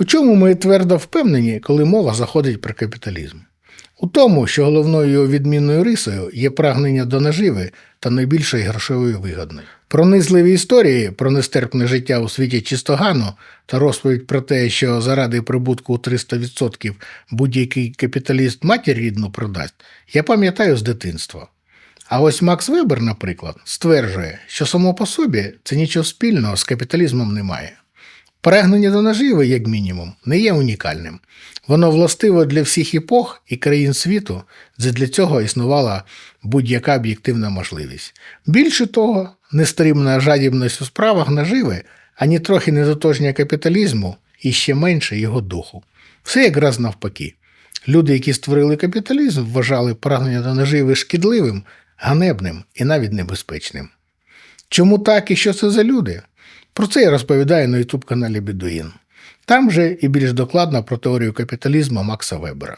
У чому ми твердо впевнені, коли мова заходить про капіталізм? У тому, що головною його відмінною рисою є прагнення до наживи та найбільшої грошової вигоди. Пронизливі історії про нестерпне життя у світі чистогану та розповідь про те, що заради прибутку у 300% будь-який капіталіст матір рідну продасть, я пам'ятаю з дитинства. А ось Макс Вебер, наприклад, стверджує, що само по собі це нічого спільного з капіталізмом немає. Прагнення до наживи, як мінімум, не є унікальним. Воно властиво для всіх епох і країн світу, де для цього існувала будь-яка об'єктивна можливість. Більше того, нестримна жадібність у справах наживи, ані трохи недотожня капіталізму і ще менше його духу. Все якраз навпаки. Люди, які створили капіталізм, вважали прагнення до наживи шкідливим, ганебним і навіть небезпечним. Чому так і що це за люди? Про це я розповідаю на youtube каналі Бідуїн. Там же і більш докладно про теорію капіталізму Макса Вебера.